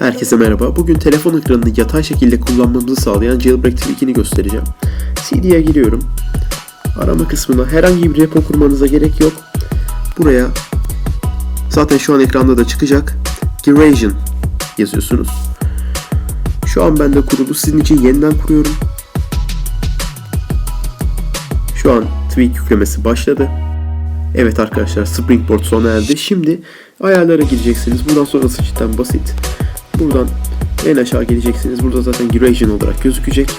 Herkese merhaba. Bugün telefon ekranını yatay şekilde kullanmamızı sağlayan Jailbreak Tweak'ini göstereceğim. CD'ye giriyorum. Arama kısmına herhangi bir repo kurmanıza gerek yok. Buraya zaten şu an ekranda da çıkacak. Girasion yazıyorsunuz. Şu an bende kurulu. Sizin için yeniden kuruyorum. Şu an Tweak yüklemesi başladı. Evet arkadaşlar Springboard sona erdi. Şimdi ayarlara gireceksiniz. Buradan sonrası cidden basit. Buradan en aşağı geleceksiniz. Burada zaten Duration olarak gözükecek.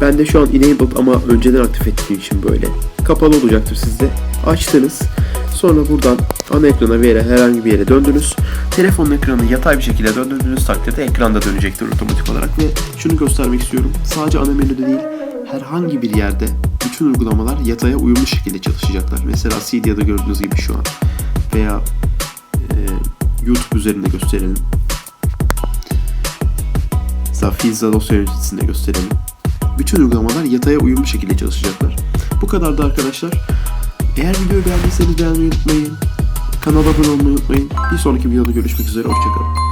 Ben de şu an enabled ama önceden aktif ettiğim için böyle. Kapalı olacaktır sizde. Açtınız. Sonra buradan ana ekrana veya herhangi bir yere döndünüz. Telefonun ekranını yatay bir şekilde döndürdüğünüz takdirde ekranda dönecektir otomatik olarak ve şunu göstermek istiyorum. Sadece ana menüde değil herhangi bir yerde bütün uygulamalar yataya uyumlu şekilde çalışacaklar. Mesela CD'de gördüğünüz gibi şu an veya e, YouTube üzerinde gösterelim. Fizza dosya yöneticisinde gösterelim. Bütün uygulamalar yataya uyumlu şekilde çalışacaklar. Bu kadar da arkadaşlar. Eğer videoyu beğendiyseniz beğenmeyi unutmayın. Kanala abone olmayı unutmayın. Bir sonraki videoda görüşmek üzere. Hoşçakalın.